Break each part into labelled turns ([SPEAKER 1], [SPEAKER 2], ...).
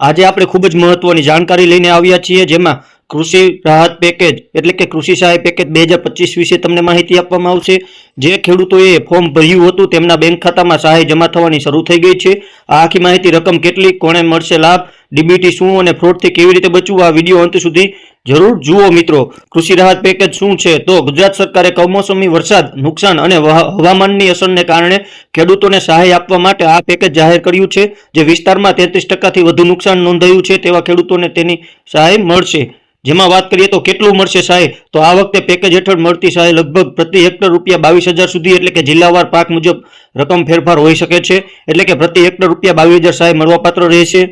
[SPEAKER 1] આજે આપણે ખૂબ જ મહત્વની જાણકારી લઈને આવ્યા છીએ જેમાં કૃષિ રાહત પેકેજ એટલે કે કૃષિ સહાય પેકેજ બે હજાર પચીસ વિશે તમને માહિતી આપવામાં આવશે. જે ખેડૂતોએ ફોર્મ ભર્યું હતું તેમના બેંક ખાતામાં સહાય જમા થવાની શરૂ થઈ ગઈ છે. આ આખી માહિતી રકમ કેટલી, કોણે મળશે લાભ, ડીબીટી શું અને ફ્રોડથી કેવી રીતે બચવું, આ વીડિયો અંત સુધી જરૂર જુઓ મિત્રો. કૃષિ રાહત પેકેજ શું છે? તો ગુજરાત સરકારે કમોસમી વરસાદ, નુકસાન અને હવામાનની અસરને કારણે ખેડૂતોને સહાય આપવા માટે આ પેકેજ જાહેર કર્યું છે. જે વિસ્તારમાં તેત્રીસ ટકાથી વધુ નુકસાન નોંધાયું છે તેવા ખેડૂતોને તેની સહાય મળશે. જેમાં વાત કરીએ તો કેટલું મળશે સહાય તો આ વખતે પેકેજ હેઠળ મળતી સહાય લગભગ પ્રતિ હેક્ટર રૂપિયા બાવીસ હજાર સુધી એટલે કે જિલ્લાવાર પાક મુજબ રકમ ફેરફાર હોઈ શકે છે. એટલે કે પ્રતિ હેક્ટર રૂપિયા બાવીસ હજાર સહાય મળવાપાત્ર રહેશે.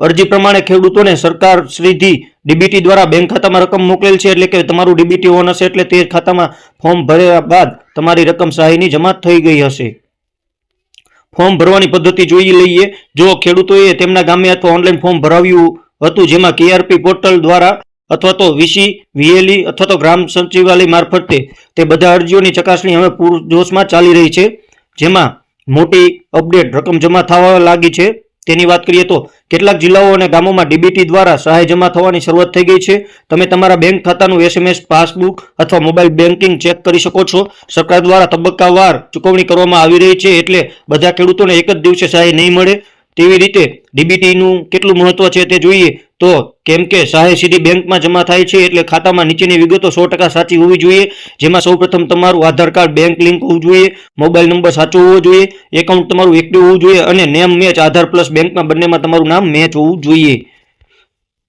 [SPEAKER 1] અરજી પ્રમાણે ખેડૂતોને સરકાર શ્રીથી ડીબીટી દ્વારા બેંક ખાતામાં રકમ મોકલેલ છે એટલે કે તમારું ડીબીટી ઓન હશે એટલે તે ખાતામાં ફોર્મ ભર્યા બાદ તમારી રકમ સહાયની જમા થઈ ગઈ હશે. ફોર્મ ભરવાની પદ્ધતિ જોઈ લઈએ. જો ખેડૂતોએ તેમના ગામે અથવા ઓનલાઈન ફોર્મ ભરાવ્યું હતું, જેમાં કેઆરપી પોર્ટલ દ્વારા અથવા તો વીસી, વીએલઈ અથવા તો ગ્રામ સચિવાલય મારફતે તે બધા અરજીઓની ચકાસણી હવે પૂરજોશમાં ચાલી રહી છે. જેમાં મોટી અપડેટ રકમ જમા થવા લાગી છે. તેની વાત કરીએ તો કેટલાક જિલ્લાઓ અને ગામોમાં ડીબીટી દ્વારા સહાય જમા થવાની શરૂઆત થઈ ગઈ છે. તમે તમારા બેંક ખાતાનું એસએમએસ, પાસબુક અથવા મોબાઈલ બેન્કિંગ ચેક કરી શકો છો. સરકાર દ્વારા તબક્કાવાર ચૂકવણી કરવામાં આવી રહી છે એટલે બધા ખેડૂતોને એક જ દિવસે સહાય નહીં મળે. તેવી રીતે ડીબીટીનું કેટલું મહત્વ છે તે જોઈએ તો કેમ કે સહાય સીધી બેંકમાં જમા થાય છે એટલે ખાતામાં નીચેની વિગતો સો ટકા સાચી હોવી જોઈએ. જેમાં સૌપ્રથમ તમારું આધાર કાર્ડ, બેંક લિંક હોવું જોઈએ, મોબાઈલ નંબર સાચો હોવો જોઈએ, એકાઉન્ટ તમારું એક્ટિવ હોવું જોઈએ અને નેમ મેચ આધાર પ્લસ બેંકમાં બંનેમાં તમારું નામ મેચ હોવું જોઈએ.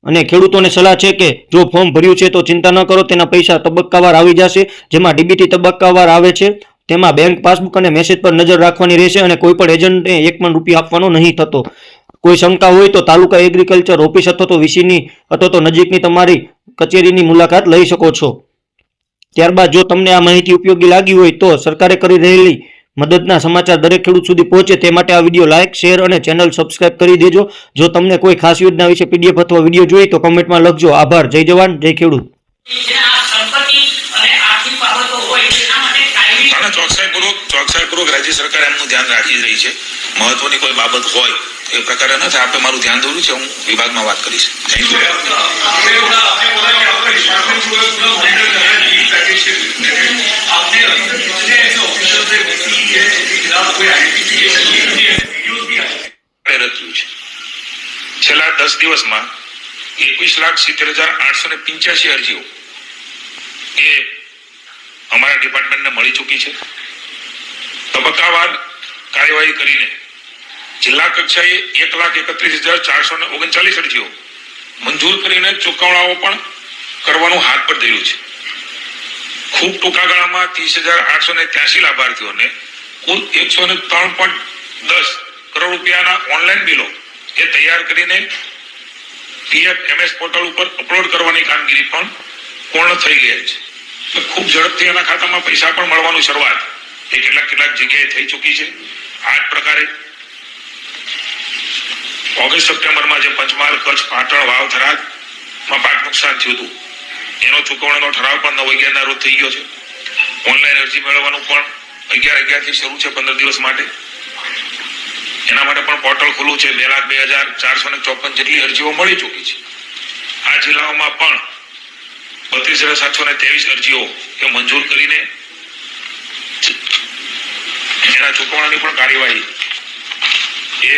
[SPEAKER 1] અને ખેડૂતોને સલાહ છે કે જો ફોર્મ ભર્યું છે તો ચિંતા ન કરો, તેના પૈસા તબક્કાવાર આવી જશે. જેમાં ડીબીટી તબક્કાવાર આવે છે. તેમાં બેંક પાસબુક અને મેસેજ પર નજર રાખવાની રહેશે અને કોઈ પણ એજન્ટને એક પણ રૂપિયા આપવાનો નહીં થતો. કોઈ શંકા હોય તો તાલુકા એગ્રીકલ્ચર ઓફિસ અથવા તો વીસીની અથવા તો નજીકની તમારી કચેરીની મુલાકાત લઈ શકો છો. ત્યારબાદ જો તમને આ માહિતી ઉપયોગી લાગી હોય તો સરકારે કરી રહેલી મદદના સમાચાર દરેક ખેડૂત સુધી પહોંચે તે માટે આ વીડિયો લાઇક શેર અને ચેનલ સબસ્ક્રાઇબ કરી દેજો. જો તમને કોઈ ખાસ યોજના વિશે પીડીએફ અથવા વીડિયો જોઈએ તો કમેન્ટમાં લખજો. આભાર. જય જવાન. જય ખેડૂત.
[SPEAKER 2] વિચારપૂર્વક રાજ્ય સરકાર એમનું ધ્યાન રાખી જ રહી છે. મહત્વની કોઈ બાબત હોય એ પ્રકારે નથી થાય. મારું ધ્યાન દોર્યું છે. હું વિભાગમાં વાત કરીશ. થેન્ક યુ છેલ્લા દસ દિવસમાં એકવીસ લાખ સિત્તેર હજાર આઠસો ને પિંચ્યાસી અરજીઓ એ અમારા ડિપાર્ટમેન્ટને મળી ચૂકી છે. તબક્કાવાર કાર્યવાહી કરીને જિલ્લા કક્ષાએ એક લાખ એકત્રીસ હજાર ચારસો ને ઓગણચાલીસ અરજીઓ મંજૂર કરીને ચુકવણાઓ પણ કરવાનું હાથ પર ધર્યું છે. ખૂબ ટૂંકા ગાળામાં ત્રીસ હજાર આઠસો ને ત્યાસી લાભાર્થીઓને કુલ એકસો ને ત્રણ પોઈન્ટ દસ કરોડ રૂપિયાના ઓનલાઈન બિલો એ તૈયાર કરીને પીએફ એમએસ પોર્ટલ ઉપર અપલોડ કરવાની કામગીરી પણ પૂર્ણ થઈ ગઈ છે. તો ખૂબ ઝડપથી એના ખાતામાં પૈસા પણ મળવાનું શરૂઆત એ કેટલાક કેટલાક જગ્યાએ થઈ ચૂકી છે. આ જ પ્રકારે ઓગસ્ટ સપ્ટેમ્બરમાં જે પંચમહાલ, કચ્છ, પાટણ વાવ થરાદમાં પાક નુકસાન થયું હતું. એનો ચૂકવણીનો ઠરાવ પણ નવ અગિયારના રોજ થઈ ગયો છે. ઓનલાઈન અરજી મેળવવાનું પણ અગિયાર અગિયારથી શરૂ છે પંદર દિવસ માટે. એના માટે પણ પોર્ટલ ખુલ્લું છે. બે લાખ બે હજાર ચારસો ને ચોપન જેટલી અરજીઓ મળી ચૂકી છે. આ જિલ્લાઓમાં પણ બત્રીસ હજાર સાતસો ને ત્રેવીસ અરજીઓ એ મંજૂર કરીને એના ચૂકવણાની પણ કાર્યવાહી એ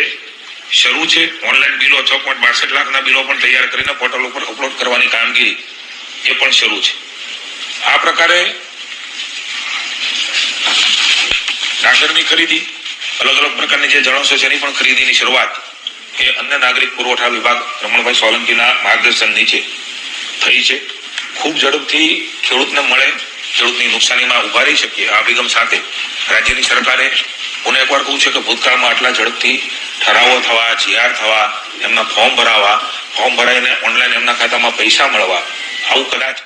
[SPEAKER 2] શરૂ છે. ઓનલાઈન બિલો છ પોઈન્ટ બાસઠ લાખના બિલો પણ તૈયાર કરીને પોર્ટલ ઉપર અપલોડ કરવાની કામગીરી એ પણ શરૂ છે. આ પ્રકારે ડાંગરની ખરીદી, અલગ અલગ પ્રકારની જે જણસો છે એની પણ ખરીદીની શરૂઆત એ અન્ય નાગરિક પુરવઠા વિભાગ રમણભાઈ સોલંકીના માર્ગદર્શન નીચે થઈ છે. ખૂબ ઝડપથી ખેડૂતને મળે, ખેડૂતની નુકસાનીમાં ઊભા રહી શકીએ, આ અભિગમ સાથે રાજ્યની સરકારે પુનઃ એકવાર કહું છે કે ભૂતકાળમાં આટલા ઝડપથી ઠરાવો થવા જીઆર થવા, એમના ફોર્મ ભરાવા ફોર્મ ભરાઈને ઓનલાઈન એમના ખાતામાં પૈસા મળવા, આવું કદાચ